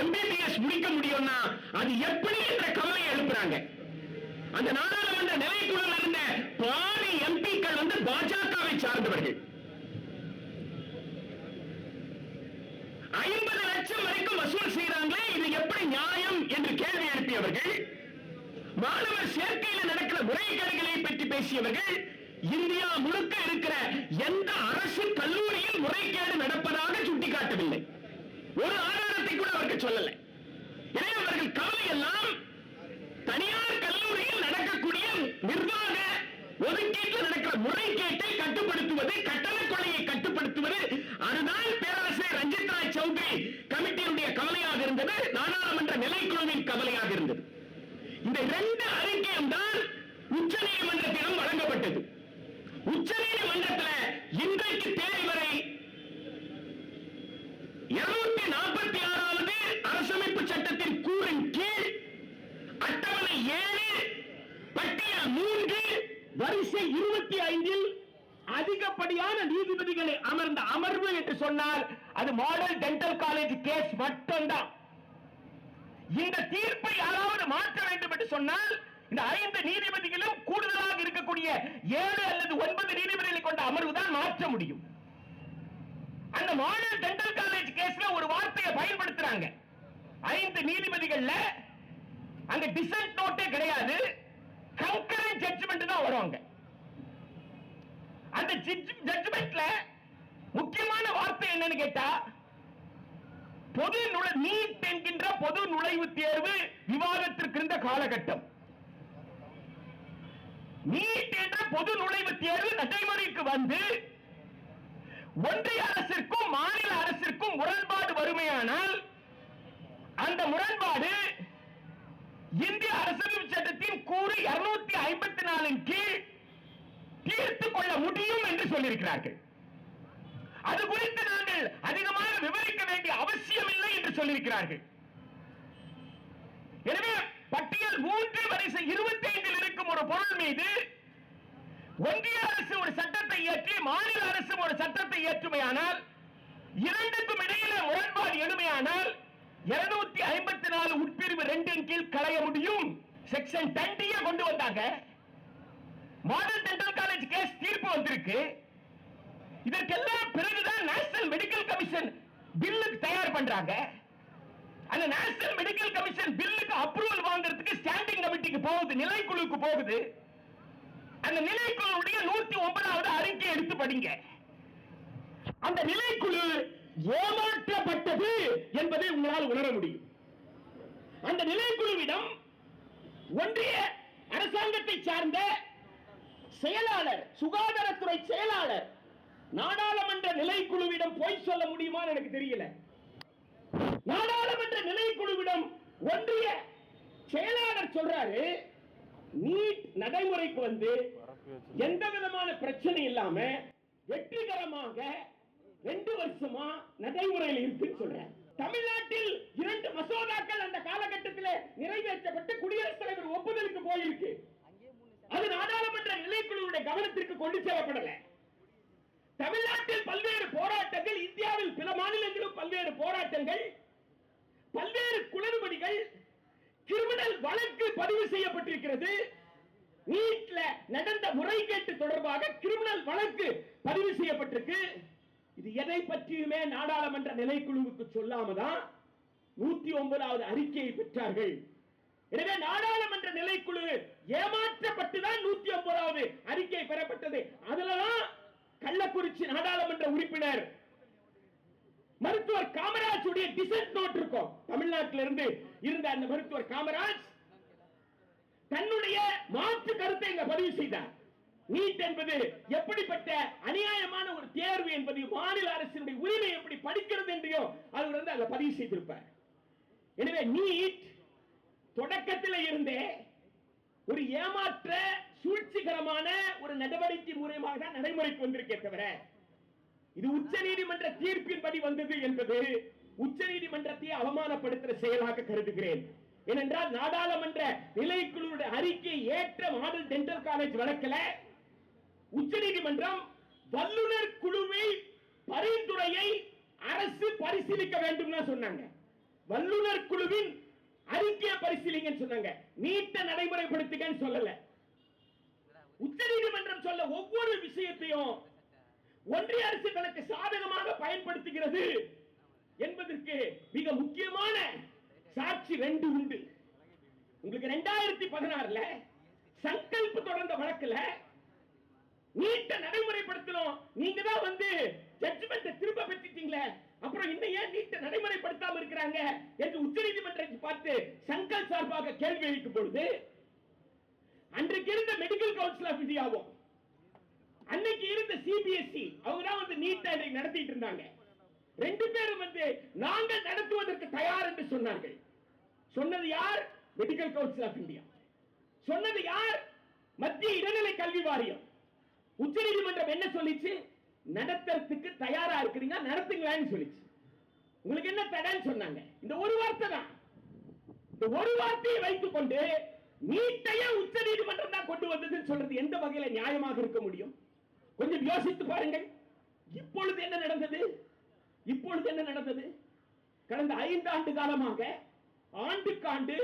MBBS முடிக்க முடியும்னா அது எப்படி என்ற கவலை எழுப்புறாங்க. அந்த நாடாளுமன்ற நிலைக்குழுவில் இருந்த பாதி எம்பிக்கள் வந்து பாஜகவை சார்ந்தவர்கள். ஐம்பது லட்சம் வரைக்கும் வசூல் செய்யறாங்களே இது எப்படி நியாயம் என்று கேள்வி எழுப்பியவர்கள் மாணவர் சேர்க்கையில் நடக்கிற முறைகேடுகளை பற்றி பேசியவர்கள் இந்தியா முழுக்க இருக்கிற எந்த அரசு கல்லூரியில் முறைகேடு நடப்பதாக ஆதாரத்தை சொல்லல. அவர்கள் கவலை எல்லாம் தனியார் கல்லூரியில் நடக்கக்கூடிய நிர்வாக ஒதுக்கீட்டில் நடக்கிற முறைகேட்டை கட்டுப்படுத்துவது கட்டண கொலையை கட்டுப்படுத்துவது அதுதான் பேரரசர் ரஞ்சித் ராய் சௌத்ரி கமிட்டியினுடைய கவலையாக இருந்தது நாடாளுமன்ற நிலைக்குழுவின் கவலையாக இருந்தது. இந்த இரண்டு அறிக்கையும் தான் உச்ச நீதிமன்றத்திடம் வழங்கப்பட்டது. உச்ச நீதிமன்றத்தில் இன்றைக்கு தேதி வரை மூன்று வரிசை இருபத்தி ஐந்தில் அதிகப்படியான நீதிபதிகளை அமர்ந்த அமர்வு என்று சொன்னால் அது மாடல் டென்டல் காலேஜ் கேஸ் மட்டும்தான். இந்த தீர்ப்பை யாராவது மாற்ற வேண்டும் என்று சொன்னால் இந்த ஐந்து நீதிபதிகளும் கூடுதலாக இருக்கக்கூடிய ஏழு அல்லது ஒன்பது நீதிபதிகளை கொண்ட அமர்வு தான் மாற்ற முடியும். அந்த மாடல் டென்டல் காலேஜ் கேஸ்ல ஒரு வார்த்தையை பயன்படுத்துறாங்க. ஐந்து நீதிபதிகள்ல அங்க டிசன்ட் நோட்டே கிடையாது. கங்கரன் ஜட்ஜ்மெண்ட் தான் வருவாங்க அந்த ஜட்ஜ்மெண்ட்ல முக்கியமான வார்த்தை என்னன்னு கேட்டா பொது நுழை நீட் என்கின்ற பொது நுழைவு தேர்வு விவாதத்திற்கு இருந்த காலகட்டம். நீட் என்ற பொது நுழைவு தேர்வு நடைமுறைக்கு வந்து ஒன்றிய அரசிற்கும் மாநில அரசிற்கும் முரண்பாடு வறுமையானால் அந்த முரண்பாடு இந்திய அரசு சட்டத்தின் கூறு இருநூத்தி ஐம்பத்தி நாலின் கீழ் தீர்த்து கொள்ள முடியும் என்று சொல்லியிருக்கிறார்கள். அது குறித்து நாங்கள் அதிகமாக விவரிக்க வேண்டிய அவசியம் இல்லை என்று சொல்லியிருக்கிறார்கள். எனவே பட்டியல் மூன்று வரிசை இருபத்தி ஐந்தில் இருக்கும் ஒரு பொருள் மீது ஒன்றிய அரசு ஒரு சட்டத்தை இயற்றி மாநில அரசு ஒரு சட்டத்தை இயற்றுமையானால் இரண்டுக்கும் இடையில முரண்பாடு எழுமையானால் இருநூத்தி ஐம்பத்தி நாலு உட்பிரிவு ரெண்டின் கீழ் களைய முடியும். செக்ஷன் டென்டிய கொண்டு வந்தாங்க. மாடல் டென்டல் காலேஜ் கேஸ் தீர்ப்பு வந்திருக்கு. இதற்கெல்லாம் பிறகுதான் நேஷனல் மெடிக்கல் கமிஷன் பில்லுக்கு தயார் பண்றாங்க. அந்த நேஷனல் மெடிக்கல் கமிஷன் பில்லுக்கு அப்ரூவல் வாங்குறதுக்கு ஸ்டாண்டிங் கமிட்டிக்கு போகுது நிலைக்குழுக்கு போகுது. அந்த நிலைக்குழுவுடைய நூத்தி ஒன்பதாவது அறிக்கை எடுத்து படிங்க. அந்த நிலைக்குழு ஏமாற்றப்பட்டது என்பதை உங்களால் உணர முடியும். அந்த நிலைக்குழுவிடம் ஒன்றிய அரசாங்கத்தை சார்ந்த செயலாளர் சுகாதாரத்துறை செயலாளர் நாடாளுமன்ற நிலைக்குழுவிடம் போய் சொல்ல முடியுமான்னு எனக்கு தெரியல. நாடாளுமன்ற நிலைக்குழுவிடம் ஒன்றிய செயலாளர் சொல்றாரு நீட் நடைமுறைக்கு வந்து எந்த விதமான பிரச்சனை இல்லாம வெற்றிகரமாக ரெண்டு வருஷமா நடைமுறையில் இருக்குன்னு சொல்றேன் தமிழ்நாட்டில் இரண்டு மசோதாக்கள் அந்த காலகட்டத்தில் நிறைவேற்றப்பட்டு குடியரசுத் தலைவர் ஒப்புதலுக்கு போயிருக்கு. அது நாடாளுமன்ற நிலைக்குழுவுடைய கவனத்திற்கு கொண்டு செல்லப்படல. தமிழ்நாட்டில் பல்வேறு போராட்டங்கள் இந்தியாவில் பிற மாநிலங்களிலும் பல்வேறு போராட்டங்கள் பல்வேறு குளறுபடிகள் கிரிமினல் வழக்கு பதிவு செய்யப்பட்டிருக்கிறது. நீட்ல நடந்த முறைகேட்டு தொடர்பாக கிரிமினல் வழக்கு பதிவு செய்யப்பட்டிருக்கு. இது எதை பற்றியுமே நாடாளுமன்ற நிலைக்குழுவுக்கு சொல்லாம தான் நூத்தி ஒன்பதாவது அறிக்கையை பெற்றார்கள். எனவே நாடாளுமன்ற நிலைக்குழு ஏமாற்றப்பட்டுதான் நூத்தி ஒன்பதாவது அறிக்கை பெறப்பட்டது. அதுலதான் கள்ளக்குறிச்சி நாடாளுமன்ற உறுப்பினர் மருத்துவர் காமராஜ் உடைய டிசன்ட் நோட் இருக்கும். தமிழ்நாட்டில இருந்து இருந்த அந்த மருத்துவர் காமராஜ் தன்னுடைய மாற்று கருத்தை இங்க பதிவு செய்தார். நீட் என்பது எப்படிப்பட்ட அநியாயமான ஒரு தேர்வு என்பது மாநில அரசினுடைய உரிமை எப்படி படிக்கிறது என்றையும் அவர் வந்து அதை பதிவு செய்திருப்பார். எனவே நீட் தொடக்கத்தில் இருந்தே ஒரு ஏமாற்ற சூழ்ச்சிகரமான ஒரு நடவடிக்கை மூலமாக தான் நடைமுறைக்கு வந்திருக்கே தவிர இது உச்ச நீதிமன்ற தீர்ப்பின்படி வந்தது என்பது உச்ச நீதிமன்றத்தை அவமானப்படுத்துற செயலாக கருதுகிறேன். ஏனென்றால் நாடாளுமன்ற நிலைக்குழுவுடைய அறிக்கை ஏற்ற மாடல் டென்டல் காலேஜ் வழக்கில் நீதிமன்றம் வல்லுநர் குழுவை பரிந்துரையை அரசு பரிசீலிக்க வேண்டும் சொன்னாங்க. வல்லுநர் குழுவின் அறிக்கையை பரிசீலிங்க சொன்னாங்க. நீட்ட நடைமுறைப்படுத்துங்கன்னு சொல்லல. உச்ச நீதிமன்றம் சொல்ல ஒவ்வொரு விஷயத்தையும் ஒன்றிய அரசு தனக்கு சாதகமாக பயன்படுத்துகிறது என்பதற்கு மிக முக்கியமான சாட்சி ரெண்டு உண்டு. உங்களுக்கு ரெண்டாயிரத்தி பதினாறுல சங்கல்ப தொடர்ந்த வழக்குல நீட்ட நடைமுறைப்படுத்தணும் நீங்க தான் வந்து ஜட்ஜ்மெண்ட் திரும்ப பெற்றுட்டீங்களே? அப்புறம் இன்னும் ஏன் நீட்ட நடைமுறைப்படுத்தாம இருக்கிறாங்க என்று உச்ச நீதிமன்றத்தை பார்த்து சங்கல் சார்பாக கேள்வி எழுக்கும் பொழுது அன்றைக்கு இருந்த மெடிக்கல் கவுன்சில் ஆஃப் இந்தியாவும் அன்னைக்கு இருந்த சிபிஎஸ்இ அவங்க தான் வந்து நீட் நடத்திட்டு இருந்தாங்க. ரெண்டு பேரும் வந்து நாங்கள் நடத்துவதற்கு தயார் என்று சொன்னார்கள். சொன்னது யார்? மெடிக்கல் கவுன்சில் ஆஃப் இந்தியா சொன்னது யார்? மத்திய இடைநிலை கல்வி வாரியம். உச்ச நீதிமன்றம் என்ன சொல்லிச்சு? நடத்துறதுக்கு தயாரா இருக்கிறீங்க நடத்துங்களேன்னு சொல்லிச்சு. உங்களுக்கு என்ன தடைன்னு சொன்னாங்க? இந்த ஒரு வார்த்தை தான். இந்த ஒரு வார்த்தையை வைத்துக் கொண்டு நீட்டைய உச்ச நீதிமன்றம் தான் கொண்டு வந்ததுன்னு சொல்றது எந்த வகையில நியாயமாக இருக்க முடியும்? கொஞ்சம் யோசித்து பாருங்கள். இப்பொழுது என்ன நடந்தது? இப்பொழுது என்ன நடந்தது? கடந்த ஐந்து ஆண்டு காலமாக ஆண்டுக்காண்டு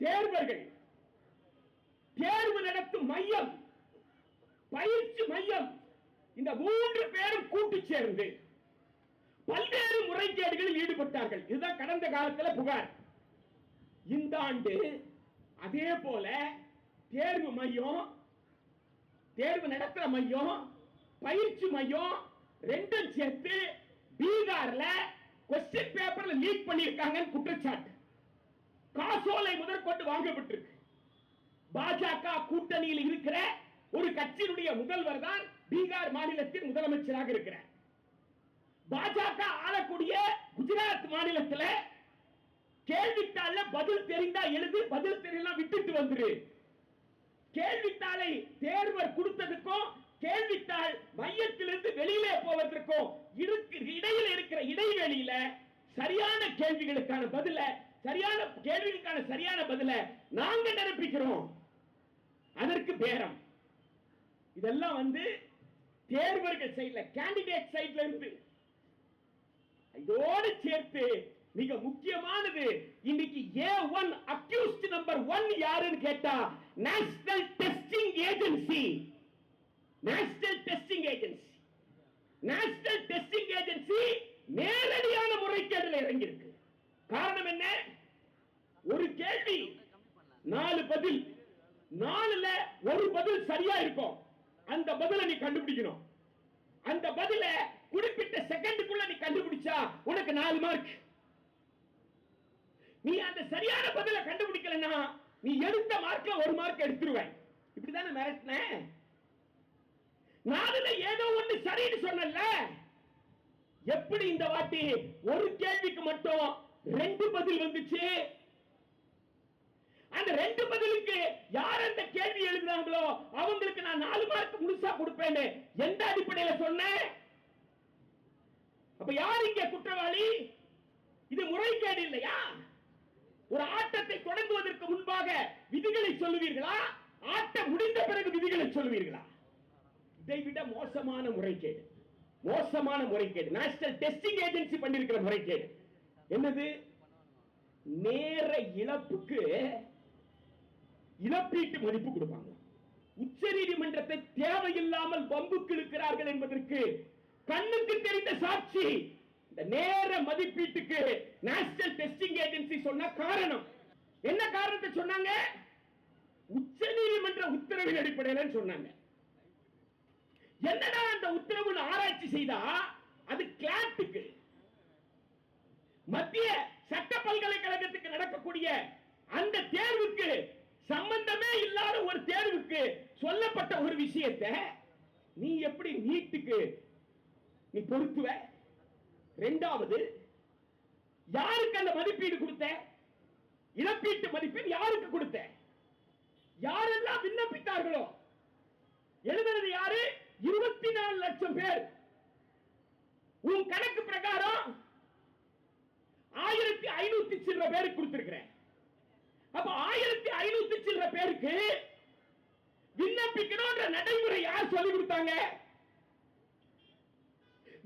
தேர்வர்கள் தேர்வு நடத்தும் மையம் இந்த மூன்று பேரும் கூட்டு சேர்ந்து பல்வேறு முறைகேடுகளில் ஈடுபட்டார்கள். இதுதான் கடந்த காலத்துல புகார். இந்த ஆண்டு அதே போல தேர்வு மையம் தேர்வு நடத்துற மையம் பயிற்சி மையம் ரெண்டும் சேர்த்து பீகார்ல கொஸ்டின் பேப்பர்ல லீக் பண்ணியிருக்காங்க குற்றச்சாட்டு. காசோலை முதற்கொண்டு வாங்கப்பட்டிருக்கு. பாஜக கூட்டணியில் இருக்கிற கட்சியினுடைய முதல்வர் தான் பீகார் மாநிலத்தின் முதலமைச்சராக இருக்கிறார். பாஜக ஆளக்கூடிய குஜராத் மாநிலத்தில் கேள்வித்தாள பதில் தெரிந்தா எழுது பதில் தெரியலாம் விட்டுட்டு வந்துரு. கேள்வித்தாளை தேர்வர் கொடுத்ததுக்கும் கேள்வித்தாள் மையத்திலிருந்து வெளியிலே போவதற்கும் இருக்கு இடையில இருக்கிற இடைவெளியில சரியான கேள்விகளுக்கான பதில சரியான கேள்விகளுக்கான சரியான பதில நாங்க நிரப்பிக்கிறோம் அதற்கு பேரம். இதெல்லாம் வந்து தேர்வர்கள் சைடுல கேண்டிடேட் சைட்ல இருந்து இதோடு சேர்த்து மிக முக்கியமானது இன்னைக்கு A one accused number one யாருன்னு கேட்டா national testing agency national testing agency national testing agency நேரடியான முறைகேடுல இறங்கியிருக்கு. காரணம் என்ன? ஒரு கேள்வி. நாலு பதில். நாலுல ஒரு பதில் சரியா இருக்கும். அந்த பதிலை நீ கண்டுபிடிக்கணும். அந்த பதில குறிப்பிட்ட செகண்டுக்குள்ள நீ கண்டுபிடிச்சா உனக்கு நாலு மார்க் நீ அந்த சரியான பதிலை கண்டுபிடிக்கலன்னா நீ எடுத்த மார்க்ல ஒரு மார்க் எடுத்துருவேன். இப்படிதானே மிரட்டினேன் நாலுல ஏதோ ஒண்ணு சரின்னு சொன்னல எப்படி இந்த வாட்டி ஒரு கேள்விக்கு மட்டும் ரெண்டு பதில் வந்துச்சு? அந்த ரெண்டு பதிலுக்கு யார் அந்த கேள்வி எழுதுறாங்களோ அவங்களுக்கு நான் நாலு மார்க் முழுசா கொடுப்பேன்னு எந்த அடிப்படையில சொன்னேன் அப்ப யார் இங்க குற்றவாளி? இது முறைகேடு இல்லையா? ஒரு ஆட்டத்தை தொடங்குவதற்கு முன்பாக விதிகளை சொல்லுவீர்களா? ஆட்டம் முடிந்த பிறகு விதிகளை சொல்லுவீர்களா? இதை விட மோசமான முறைகேடு. மோசமான முறைகேடு. நேஷனல் டெஸ்டிங் ஏஜென்சி பண்ணிருக்கிற முறைகேடு. என்னது? நேர இழப்புக்கு இழப்பீட்டு மதிப்பு கொடுப்பாங்க. உச்ச நீதிமன்றத்தை தேவையில்லாமல் பம்புக்கு இழுக்கிறார்கள் என்பதற்கு கண்ணுக்கு தெரிந்த சாட்சி. இந்த நேர மதிப்பீட்டுக்கு நேஷனல் டெஸ்டிங் ஏஜென்சி சொன்ன காரணம். என்ன காரணத்தை சொன்னாங்க? உச்ச நீதிமன்ற உத்தரவின் அடிப்படையில் சொன்னாங்க. என்னடா அந்த உத்தரவு ஆராய்ச்சி செய்தா? அது கிளாட்டுக்கு. மத்திய சட்ட பல்கலைக்கழகத்துக்கு நடக்கக்கூடிய அந்த தேர்வுக்கு சம்பந்தமே இல்லாத ஒரு தேர்வுக்கு சொல்லப்பட்ட ஒரு விஷயத்தை நீ எப்படி நீட்டுக்கு நீ பொருத்துவ? இரண்டாவது யாருக்கு அந்த மதிப்பீடு கொடுத்த? இழப்பீட்டு மதிப்பீடு யாருக்கு கொடுத்த? யாரெல்லாம் விண்ணப்பித்தார்களோ? எழுதுறது யாரு? இருபத்தி நாலு லட்சம் பேர். உன் கணக்கு பிரகாரம் ஆயிரத்தி ஐநூத்தி சில்லற பேருக்கு கொடுத்திருக்கிறேன். அப்ப ஆயிரத்தி ஐநூத்தி சில்லற பேருக்கு விண்ணப்பிக்கணும்ன்ற நடைமுறை யார் சொல்லி கொடுத்தாங்க?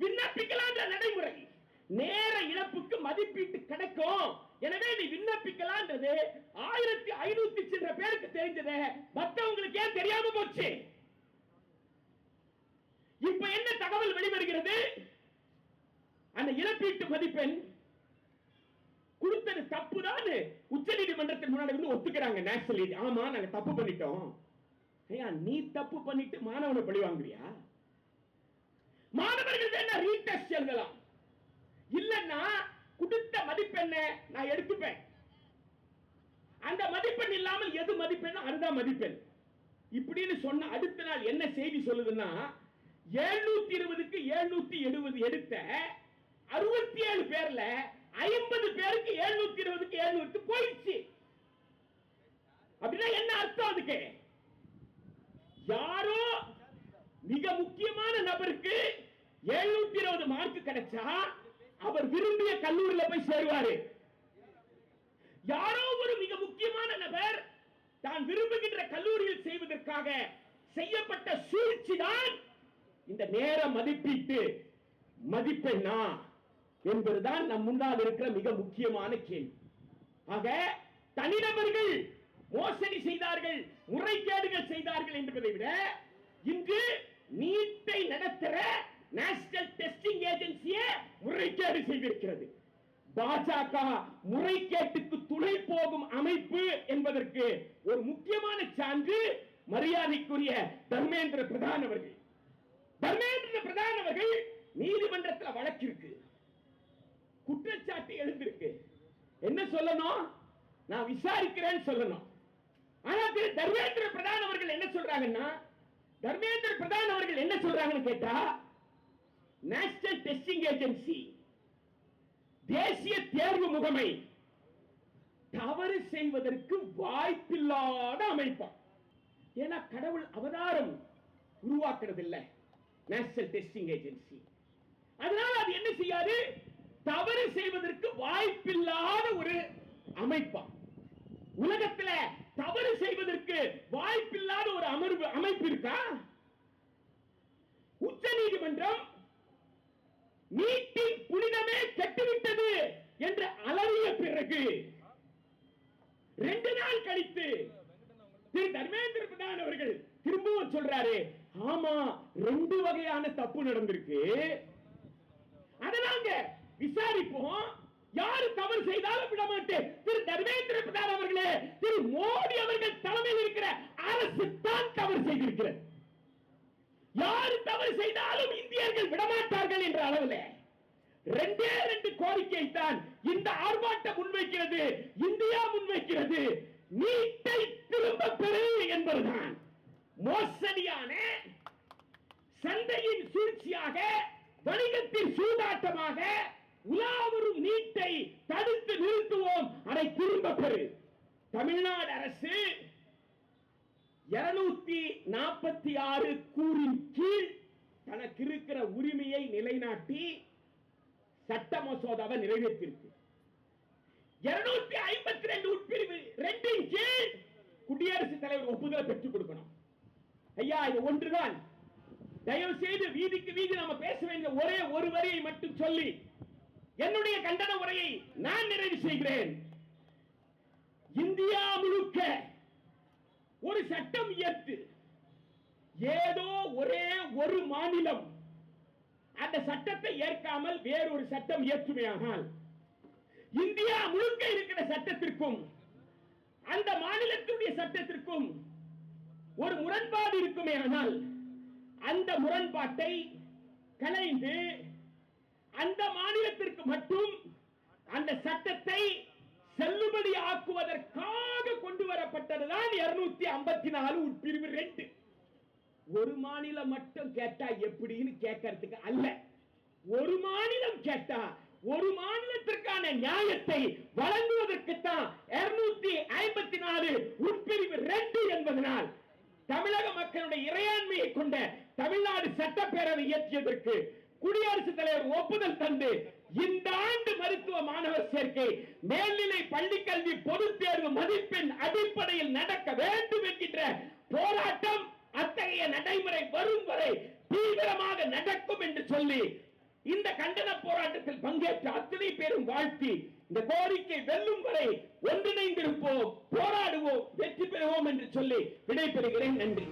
விண்ணப்பிக்கலாம்ன்ற நடைமுறை. நேர இழப்புக்கு மதிப்பீட்டு கிடைக்கும். எனவே நீ விண்ணப்பிக்கலாம்ன்றது ஆயிரத்தி ஐநூத்தி சில்லற பேருக்கு தெரிஞ்சது மத்தவங்களுக்கு ஏன் தெரியாம போச்சு? இப்ப என்ன தகவல் வெளிவருகிறது? அந்த இழப்பீட்டு மதிப்பெண் கொடுத்தது தப்புதான் உச்ச நீதிமன்றத்தின் முன்னாடி வந்து ஒத்துக்கிறாங்க நேஷனல் ஆமா நாங்க தப்பு பண்ணிட்டோம். ஐயா நீ தப்பு பண்ணிட்டு மாணவனை பழி வாங்குறியா? மாணவர்கள் வேணா ரீடெஸ்ட் எழுதலாம்? இல்லன்னா கொடுத்த மதிப்பெண்ண நான் எடுத்துப்பேன். அந்த மதிப்பெண் இல்லாமல் எது மதிப்பெண் அதுதான் மதிப்பெண். இப்படின்னு சொன்ன அடுத்த நாள் என்ன செய்தி சொல்லுதுன்னா எழுநூத்தி இருபதுக்கு எழுநூத்தி எழுபது எடுத்த அறுபத்தி ஏழு பேர்ல ஐம்பது பேருக்கு எழுநூத்தி இருபதுக்கு எழுநூத்தி போயிடுச்சு. அப்படின்னா என்ன அர்த்தம் அதுக்கு யாரோ மிக முக்கியமான நபருக்கு எழுநூத்தி இருபது மார்க் கிடைச்சா அவர் விரும்பிய கல்லூரியில போய் சேருவாரு. யாரோ ஒரு மிக முக்கியமான நபர் தான் விரும்புகின்ற கல்லூரியில் செய்வதற்காக செய்யப்பட்ட சூழ்ச்சி தான் இந்த நேர மதிப்பீட்டு மதிப்பெண்ணா என்பதுதான் நம் முன்னால் இருக்கிற மிக முக்கியமான கேள்வி. ஆக தனிநபர்கள் மோசடி செய்தார்கள் முறைகேடுகள் செய்தார்கள் என்பதை விட இன்று நீட்டை நடத்துற நேஷனல் டெஸ்டிங் ஏஜென்சியை முறைகேடு செய்திருக்கிறது. பாஜக முறைகேட்டுக்கு துணை போகும் அமைப்பு என்பதற்கு ஒரு முக்கியமான சான்று மரியாதைக்குரிய தர்மேந்திர பிரதான் அவர்கள். தர்மேந்திர பிரதான் அவர்கள் நீதிமன்றத்தில் வழக்கு இருக்கு. குற்றச்சாட்டு எழுந்திருக்கு. என்ன சொல்லணும்? நான் விசாரிக்கிறேன்னு சொல்லணும். ஆனா திரு தர்மேந்திர பிரதான் அவர்கள் என்ன சொல்றாங்கன்னா தர்மேந்திர பிரதான் அவர்கள் என்ன சொல்றாங்கன்னு கேட்டா நேஷனல் டெஸ்டிங் ஏஜென்சி தேசிய தேர்வு முகமை தவறு செய்வதற்கு வாய்ப்பில்லாத அமைப்பான் ஏன்னா கடவுள் அவதாரம் உருவாக்குறது இல்லை நேஷனல் டெஸ்டிங் ஏஜென்சி அதனால அது என்ன செய்யாது? தவறு செய்வதற்கு வாய்ப்பில்லாத ஒரு அமைப்பா. உலகத்தில் தவறு வாய்ப்பில்லாத ஒரு அமர்வு அமைப்பு இருக்கா? உச்ச நீதிமன்றம் நீட்டின் புனிதமே கெட்டுவிட்டது என்று அலறிய பிறகு ரெண்டு நாள் கழித்து திரு தர்மேந்திர பிரதான் அவர்கள் திரும்பவும் சொல்றாரு ஆமா ரெண்டு வகையான தப்பு நடந்திருக்கு. அதனாங்க விசாரிப்போம். யாரு தவறு செய்தாலும் விட மாட்டேன். திரு தர்மேந்திர பிரதான் அவர்களே திரு மோடி அவர்கள் தலைமையில் இருக்கிற அரசு தான் தவறு செய்திருக்கிறது. யாரு தவறு செய்தாலும் இந்தியர்கள் விடமாட்டார்கள் என்ற அளவில். ரெண்டே ரெண்டு கோரிக்கை தான் இந்த ஆர்ப்பாட்டம் முன்வைக்கிறது இந்தியா முன்வைக்கிறது. நீட்டை திரும்ப பெறு என்பதுதான். மோசடியான சந்தையின் சூழ்ச்சியாக வணிகத்தின் சூதாட்டமாக உலாவரும் நீட்டை தடுத்து நிறுத்துவோம். அதை திரும்ப பெறு. தமிழ்நாடு அரசு இருநூத்தி நாற்பத்தி ஆறு கூறின் கீழ் தனக்கு இருக்கிற உரிமையை நிலைநாட்டி சட்ட மசோதாவை நிறைவேற்றிருக்கு. இருநூத்தி ஐம்பத்தி ரெண்டு உட்பிரிவு ரெண்டின் கீழ் குடியரசுத் தலைவர் ஒப்புதலை பெற்றுக் கொடுக்கணும். ஐயா இது ஒன்றுதான். தயவு செய்து வீதிக்கு வீதி நம்ம பேச வேண்டிய ஒரே ஒரு வரியை மட்டும் சொல்லி என்னுடைய கண்டன உரையை நான் நிறைவு செய்கிறேன். இந்தியா முழுக்க ஒரு சட்டம் இயற்று ஏதோ ஒரே ஒரு மாநிலம் அந்த சட்டத்தை ஏற்காமல் வேறொரு சட்டம் இயற்றுமையானால் இந்தியா முழுக்க இருக்கிற சட்டத்திற்கும் அந்த மாநிலத்துடைய சட்டத்திற்கும் ஒரு முரண்பாடு இருக்குமே ஆனால் அந்த முரண்பாட்டை கலைந்து அந்த மாநிலத்திற்கு மட்டும் அந்த சட்டத்தை செல்லுபடி ஆக்குவதற்காக கொண்டு வரப்பட்டதுதான் இருநூத்தி ஐம்பத்தி நாலு உட்பிரிவு ரெண்டு. ஒரு மாநிலம் மட்டும் கேட்டா எப்படின்னு கேட்கறதுக்கு அல்ல. ஒரு மாநிலம் கேட்டா ஒரு மாநிலத்திற்கான நியாயத்தை வழங்குவதற்குத்தான் இருநூத்தி ஐம்பத்தி நாலு உட்பிரிவு ரெண்டு என்பதனால் தமிழக மக்களுடைய இறையாண்மையை கொண்ட தமிழ்நாடு சட்டப்பேரவை இயற்றியதற்கு குடியரசுத் தலைவர் ஒப்புதல் தந்து இந்த ஆண்டு மருத்துவ மாணவர் சேர்க்கை மேல்நிலை பள்ளிக்கல்வி பொது தேர்வு மதிப்பெண் அடிப்படையில் நடக்க வேண்டும் என்கின்ற போராட்டம் அத்தகைய நடைமுறை வரும் வரை தீவிரமாக நடக்கும் என்று சொல்லி இந்த கண்டன போராட்டத்தில் பங்கேற்ற அத்தனை பேரும் வாழ்த்தி இந்த கோரிக்கை வெல்லும் வரை ஒன்றிணைந்திருப்போம் போராடுவோம் வெற்றி பெறுவோம் என்று சொல்லி விடைபெறுகிறேன். நன்றி.